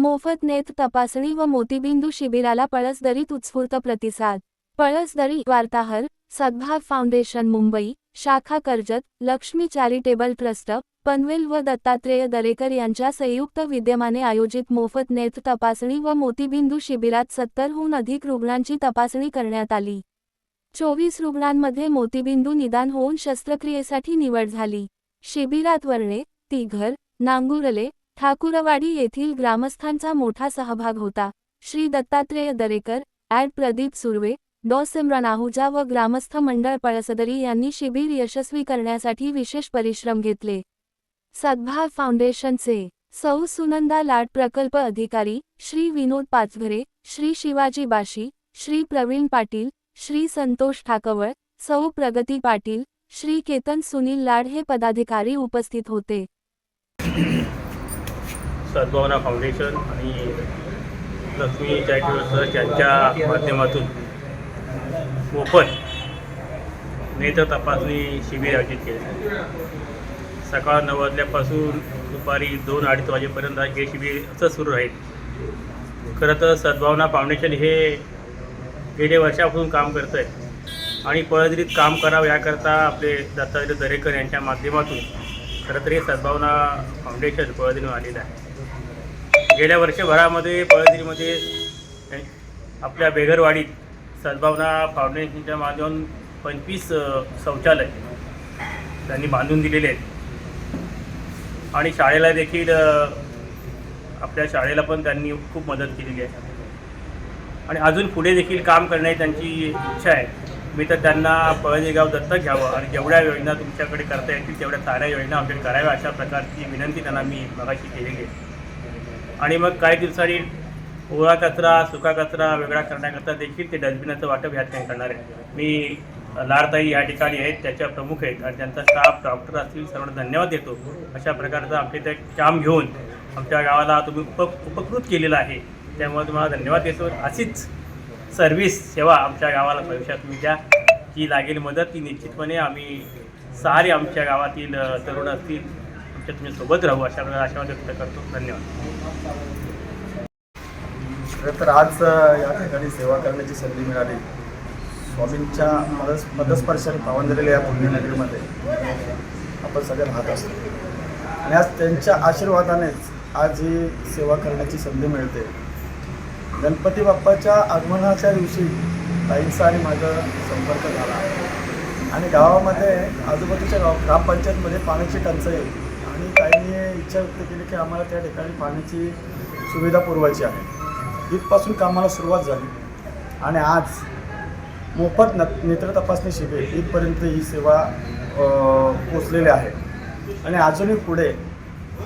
मोफत नेत तपासणी व मोतीबिंदू शिबिराला पळसदरीत उत्स्फूर्त प्रतिसाद. पळसदरी वार्ताहर सद्भाव फाउंडेशन मुंबई शाखा कर्जत लक्ष्मी चॅरिटेबल ट्रस्ट पनवेल व दत्तात्रेय दरेकर यांच्या संयुक्त विद्यमाने आयोजित मोफत नेत तपासणी व मोतीबिंदू शिबिरात सत्तरहून अधिक रुग्णांची तपासणी करण्यात आली. चोवीस रुग्णांमध्ये मोतीबिंदू निदान होऊन शस्त्रक्रियेसाठी निवड झाली. शिबिरात वर्णे तिघर नांगुरले ठाकुरवाडी येथील ग्रामस्थांचा मोठा सहभाग होता. श्री दत्तात्रेय दरेकर ॲड. प्रदीप सुर्वे डॉ. सिमरन आहुजा व ग्रामस्थ मंडळ पळसदरी यांनी शिबिर यशस्वी करण्यासाठी विशेष परिश्रम घेतले. सद्भाव फाउंडेशनचे सौ सुनंदा लाड प्रकल्प अधिकारी श्री विनोद पाचघरे श्री शिवाजी बाशी श्री प्रवीण पाटील श्री संतोष ठाकवळ सौ प्रगती पाटील श्री केतन सुनील लाड हे पदाधिकारी उपस्थित होते. सद्भावना फाउंडेशन आणि लक्ष्मी चॅरिटेबल ट्रस्ट यांच्या माध्यमातून मोफत नेत्र तपासणी शिबिर आयोजित केले. सकाळ नऊ वाजल्यापासून दुपारी दोन अडीच वाजेपर्यंत हे शिबिर असं सुरू राहील. खरं तर सद्भावना फाउंडेशन हे गेल्या वर्षापासून काम करतं आहे आणि पळदरीत काम करावं याकरता आपले दत्तात्रय दरेकर यांच्या माध्यमातून खरं तर हे सद्भावना फाउंडेशन पळदरीवर आलेलं आहे. गेल्या वर्षभरामध्ये पळदरीमध्ये आपल्या बेघरवाडीत सद्भावना फाउंडेशनच्या माध्यमातून पंचवीस शौचालय त्यांनी बांधून दिलेले आहेत. आणि शाळेला देखील आपल्या शाळेला पण त्यांनी खूप मदत केलेली आहे. आणि अजून पुढे देखील काम करण्याची त्यांची इच्छा आहे. मी तर त्यांना पळजे गाव दत्तक घ्यावं आणि जेवढ्या योजना तुमच्याकडे करता येतील तेवढ्या साऱ्या योजना आमच्याकडे कराव्या अशा प्रकारची विनंती त्यांना मी मगाशी केलेली आहे. आणि मग काही दिवसांनी ओळा कचरा सुका कचरा वेगळा करण्याकरता देखील ते डस्टबिनाचं वाटप ह्या ठिकाणी करणार आहे. मी लाडताई या ठिकाणी आहेत त्याच्या प्रमुख आहेत आणि त्यांचा स्टाफ डॉक्टर असतील सर्वांना धन्यवाद देतो. अशा प्रकारचं आपले ते काम घेऊन आमच्या गावाला तुम्ही उप उपकृत केलेला आहे. त्यामुळे तुम्हाला धन्यवाद देतो. अशीच सर्व्हिस सेवा आमच्या गावाला भविष्यात तुम्ही द्या. जी लागेल मदत ती निश्चितपणे आम्ही सारे आमच्या गावातील तरुण असतील आमच्या तुम्ही सोबत राहू अशा प्रकारे आशावाद व्यक्त करतो. धन्यवाद. खरं तर आज या ठिकाणी सेवा करण्याची संधी मिळाली. स्वामींच्या मदस मदस्पर्शाने पावन झालेल्या या पुण्यनगरीमध्ये आपण सगळे राहत असतो. आणि आज त्यांच्या आशीर्वादानेच आज ही सेवा करण्याची संधी मिळते. गणपती बाप्पाच्या आगमनाच्या दिवशी ताईंचा आणि माझा संपर्क झाला. आणि गावामध्ये आजूबाजूच्या गाव ग्रामपंचायतमध्ये पाण्याची टंचाई आणि ताईंनी इच्छा व्यक्त केली की आम्हाला त्या ठिकाणी पाण्याची सुविधा पुरवायची आहे. इथपासून कामाला सुरुवात झाली. आणि आज मोफत न नेत्र तपासणी शिबिर इथपर्यंत ही सेवा पोचलेली आहे. आणि अजूनही पुढे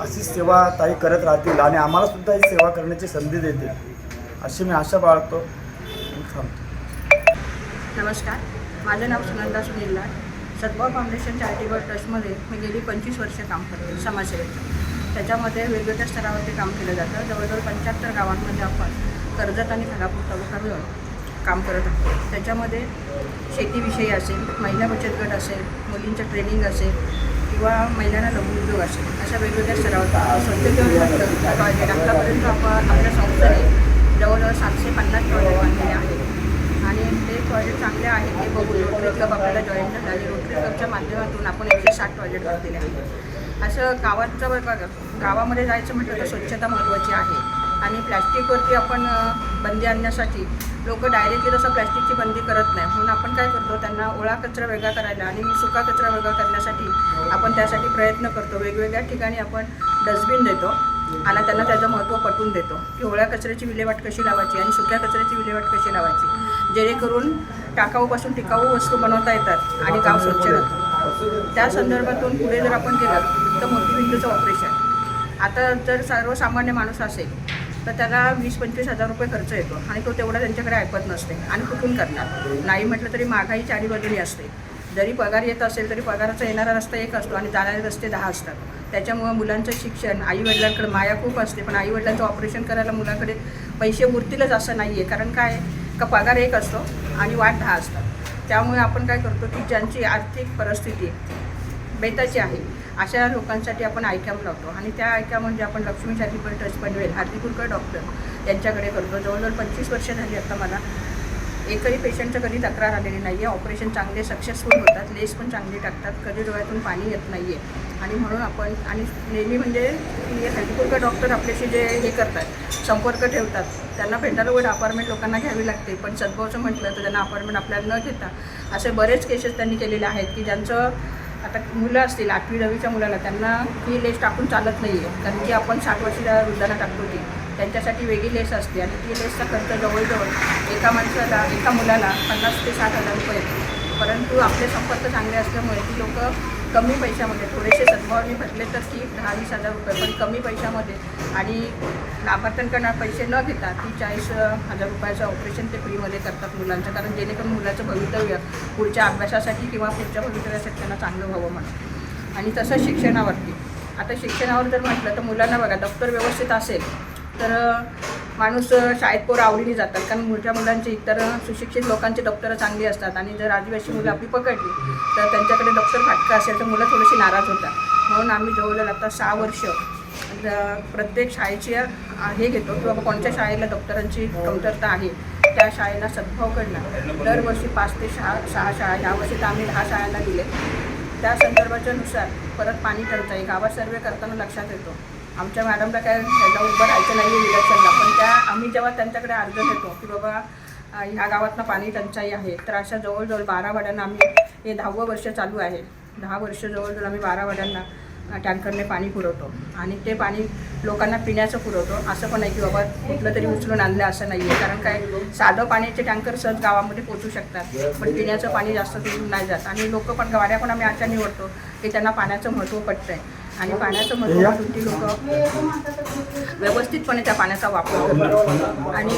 अशी सेवा ताई करत राहतील आणि आम्हालासुद्धा ही सेवा करण्याची संधी देतील अशी मी आशा बाळगतो. थांबतो नमस्कार. माझं नाव सुनंदा सुनील लाड सद्भाव फाउंडेशन चॅरिटेबल ट्रस्टमध्ये म्हणजे मी गेली पंचवीस वर्ष काम करते समाजसेवेचं. त्याच्यामध्ये वेगवेगळ्या स्तरावरती काम केलं जातं. जवळजवळ पंच्याहत्तर गावांमध्ये आपण कर्जत आणि खालापूर तालुका मिळून काम करत आहोत. त्याच्यामध्ये शेतीविषयी असेल महिला बचत गट असेल मुलींचं ट्रेनिंग असेल किंवा महिलांना लघुउद्योग असेल अशा वेगवेगळ्या स्तरावर स्वच्छतेवर आतापर्यंत आपण आपल्या संस्थेने जवळजवळ सातशे पन्नास टॉयलेट बांधलेले आहेत. आणि ते टॉयलेट चांगले आहेत ते बघून रोटरी क्लब आपल्याला जॉईन झाला आणि रोटरी क्लबच्या माध्यमातून आपण एकशे साठ टॉयलेट दिले आहेत. असं गावाचं बघा गावामध्ये जायचं म्हटलं तर स्वच्छता महत्त्वाची आहे. आणि प्लॅस्टिकवरती आपण बंदी आणण्यासाठी लोक डायरेक्टली तसं प्लॅस्टिकची बंदी करत नाही. म्हणून आपण काय करतो त्यांना ओळा कचरा वेगळा करायला आणि सुका कचरा वेगळा करण्यासाठी आपण त्यासाठी प्रयत्न करतो. वेगवेगळ्या ठिकाणी आपण डस्टबिन देतो आणि त्यांना त्याचं महत्त्व पटवून देतो. की ओळ्या कचऱ्याची विल्हेवाट कशी लावायची आणि सुक्या कचऱ्याची विल्हेवाट कशी लावायची? जेणेकरून टाकाऊपासून टिकाऊ वस्तू बनवता येतात आणि गाव स्वच्छ राहतं. त्या संदर्भातून पुढे जर आपण गेलं तर मोतीबिंदूचं ऑपरेशन आता जर सर्वसामान्य माणूस असेल तर त्याला वीस पंचवीस हजार रुपये खर्च येतो आणि तो तेवढा त्यांच्याकडे ऐकत नसते आणि कुठून करणार? नाही म्हटलं तरी महागाई चारी बाजूनी असते. जरी पगार येत असेल तरी पगाराचा येणारा रस्ता एक असतो आणि जाणारे रस्ते दहा असतात. त्याच्यामुळं मुलांचं शिक्षण आईवडिलांकडे माया खूप असते पण आईवडिलांचं ऑपरेशन करायला मुलाकडे पैसे उरतीलच असं नाही आहे कारण काय? का पगार एक असतो आणि वाट दहा असतात. त्यामुळे आपण काय करतो की ज्यांची आर्थिक परिस्थिती बेताची आहे अशा लोकांसाठी आपण आयकॅम लावतो. आणि त्या आयकॅम म्हणजे आपण Lakshmi charitable trust Panvel Hardikurkar doctor यांच्याकडे करतो. जवळजवळ पंचवीस वर्ष झाली आता मला. एकही पेशंटचं कधी तक्रार आलेली नाही आहे ऑपरेशन चांगले सक्सेसफुल होतात. लेस पण चांगली टाकतात. कधी डोळ्यातून पाणी येत नाही आहे आणि म्हणून आपण आणि नेहमी म्हणजे की डॉक्टर आपल्याशी जे हे करतात संपर्क ठेवतात त्यांना भेटायला अपार्टमेंट लोकांना घ्यावी लागते. पण सद्भावचं म्हटलं तर त्यांना अपार्टमेंट आपल्याला न घेता असे बरेच केसेस त्यांनी केलेले आहेत की ज्यांचं आता मुलं असतील आठवी दहावीच्या मुलाला त्यांना ही लेस टाकून चालत नाही आहे कारण की आपण साठ वर्षाच्या वृद्धाला टाकतो ती. त्यांच्यासाठी वेगळी लेस असते आणि ती लेसचा खर्च जवळजवळ एका माणसाला एका मुलाला पन्नास ते साठ हजार रुपये येतो. परंतु आपले संपर्क चांगले असल्यामुळे ती लोक कमी पैशामध्ये थोडेसे सद्भावने भरले तर ती दहा वीस हजार रुपये पण कमी पैशामध्ये आणि लाभार्थ्यांकडनं पैसे न घेता ती चाळीस हजार रुपयाचं ऑपरेशन ते फ्रीमध्ये करतात मुलांचं. कारण जेणेकरून मुलाचं भवितव्य पुढच्या अभ्यासासाठी किंवा पुढच्या भवितव्यासाठी त्यांना चांगलं व्हावं म्हणून. आणि तसंच शिक्षणावरती. आता शिक्षणावर जर म्हटलं तर मुलांना बघा दप्तर व्यवस्थित असेल तर माणूस शाळेत पोरं आवडीने जातात. कारण मोठ्या मुलांचे इतर सुशिक्षित लोकांचे डॉक्टर चांगली असतात आणि जर आदिवासी मुलं आपली पकडली तर त्यांच्याकडे डॉक्टर फाटकं असेल तर मुलं थोडीशी नाराज होतात. म्हणून आम्ही जवळजवळ आता सहा वर्ष प्रत्येक शाळेची हे घेतो की बाबा कोणत्या शाळेला डॉक्टरांची कमतरता आहे त्या शाळेला सद्भाव करणं. दरवर्षी पाच ते सहा सहा शाळा यावर्षी तर आम्ही दहा शाळांना दिले. त्या संदर्भाच्या नुसार परत पाणी टंचाई गावात सर्वे करताना लक्षात येतो. आमच्या मॅडमला काय ह्याला उभं राहायचं नाही आहे इलेक्शनला पण त्या आम्ही जेव्हा त्यांच्याकडे अर्ज देतो की बाबा ह्या गावातनं पाणी टंचाई आहे तर अशा जवळजवळ बारा वाड्यांना आम्ही हे दहावं वर्ष चालू आहे. दहा वर्ष जवळजवळ आम्ही बारा वाड्यांना टँकरने पाणी पुरवतो. आणि ते पाणी लोकांना पिण्याचं पुरवतो. असं पण नाही की बाबा कुठलं तरी उचलून आणलं असं नाही आहे कारण काय साधं पाण्याचे टँकर सहज गावामध्ये पोचू शकतात. पण पिण्याचं पाणी जास्त तिथून नाही जात. आणि लोक पण गाड्या पण आम्ही अशा निवडतो की त्यांना पाण्याचं महत्त्व पटतं आहे आणि पाण्याचं महत्त्व लोक व्यवस्थितपणे त्या पाण्याचा वापर करतात आणि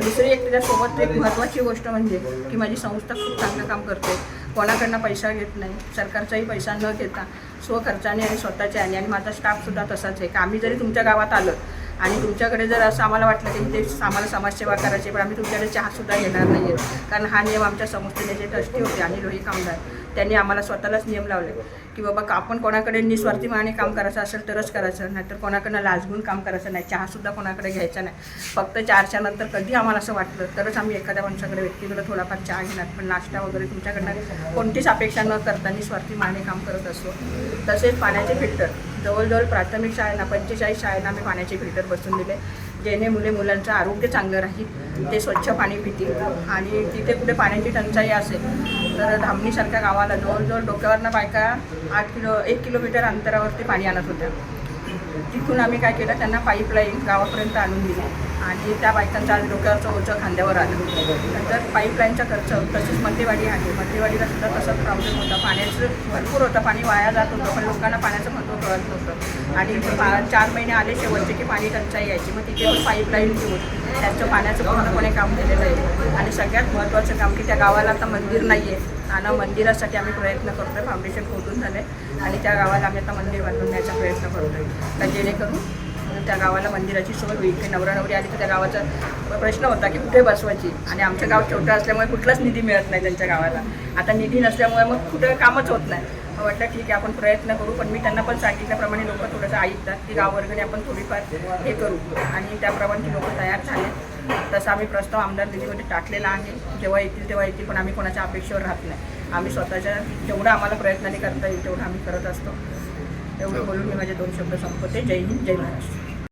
दुसरी एक त्याच्यासोबत एक महत्त्वाची गोष्ट म्हणजे की माझी संस्था खूप चांगलं काम करते. कोणाकडनं पैसा घेत नाही सरकारचाही पैसा न घेता स्वखर्चाने आणि स्वतःच्या आणि आणि माझा स्टाफसुद्धा तसाच आहे. की आम्ही जरी तुमच्या गावात आलं आणि तुमच्याकडे जर असं आम्हाला वाटलं की ते आम्हाला समाजसेवा करायची पण आम्ही तुमच्याकडे चहासुद्धा घेणार नाही आहे कारण हा नियम आमच्या संस्थेने जे ट्रस्टी होते आणि लोही कामदार त्यांनी आम्हाला स्वतःलाच नियम लावले. की बाबा का आपण कोणाकडे निस्वार्थी माने काम करायचं असेल तरच करायचं नाहीतर कोणाकडनं लाजगून काम करायचं नाही चहासुद्धा कोणाकडे घ्यायचा नाही. फक्त चारच्या नंतर कधी आम्हाला असं वाटलं तरच आम्ही एखाद्या माणसाकडे व्यक्तीकडे थोडाफार चहा घेणार. पण नाश्ता वगैरे तुमच्याकडनं कोणतीच अपेक्षा न करता निस्वार्थी माने काम करत असतो तसेच पाण्याचे फिल्टर. जवळजवळ प्राथमिक शाळेना पंचेचाळीस शाळेना आम्ही पाण्याचे फिल्टर बसून दिले. जेणे मुले मुलांचं आरोग्य चांगलं राहील ते स्वच्छ पाणी पितील. आणि तिथे कुठे पाण्याची टंचाई असेल तर धामणीसारख्या गावाला जवळजवळ डोक्यावरनं बायका आठ किलो एक किलोमीटर अंतरावरती पाणी आणत होत्या. तिथून आम्ही काय केलं त्यांना पाईपलाईन गावापर्यंत आणून दिली. आणि त्या बायकांचं आज डोक्यावरचं ओझं खांद्यावर आलं. नंतर पाईपलाईनचा खर्च तसेच मध्यवाडी आहे. मध्यवाडीला सुद्धा तसंच प्रॉब्लेम होता. पाण्याचं भरपूर होतं. पाणी वाया जात होतं पण लोकांना पाण्याचं महत्त्व कळत नव्हतं. आणि पा चार महिने आले शेवटचे की पाणी टंचाई यायची. मग तिथे पण पाईपलाईन घेऊन त्यांचं पाण्याचं पूर्णपणे काम केलेलं आहे आणि सगळ्यात महत्त्वाचं काम की त्या गावाला आता मंदिर नाही आहे. आणि मंदिरासाठी आम्ही प्रयत्न करतो आहे फाउंडेशन खोदून झालं आहे आणि त्या गावाला आम्ही आता मंदिर बांधून द्यायचा प्रयत्न करतो आहे तर जेणेकरून त्या गावाला मंदिराची सोय होईल की नवरा नवरी आली तर त्या गावाचा प्रश्न होता की कुठे बसवायची? आणि आमचं गाव छोटं असल्यामुळे कुठलाच निधी मिळत नाही त्यांच्या गावाला. आता निधी नसल्यामुळे मग कुठं कामच होत नाही. मग वाटलं ठीक आहे आपण प्रयत्न करू पण मी त्यांना पण सांगितल्याप्रमाणे लोक थोडंसं ऐकतात की गाववर्गणी आपण थोडीफार हे करू. आणि त्याप्रमाणे लोक तयार झाले. तसा आम्ही प्रस्ताव आमदार निधीमध्ये टाकलेला आहे. जेव्हा येतील तेव्हा येतील पण आम्ही कोणाच्या अपेक्षेवर राहत नाही. आम्ही स्वतःच्या जेवढं आम्हाला प्रयत्नाने करता येईल तेवढं आम्ही करत असतो. एवढं बोलून मी माझे दोन शब्द संपवते. जय हिंद जय महाराष्ट्र.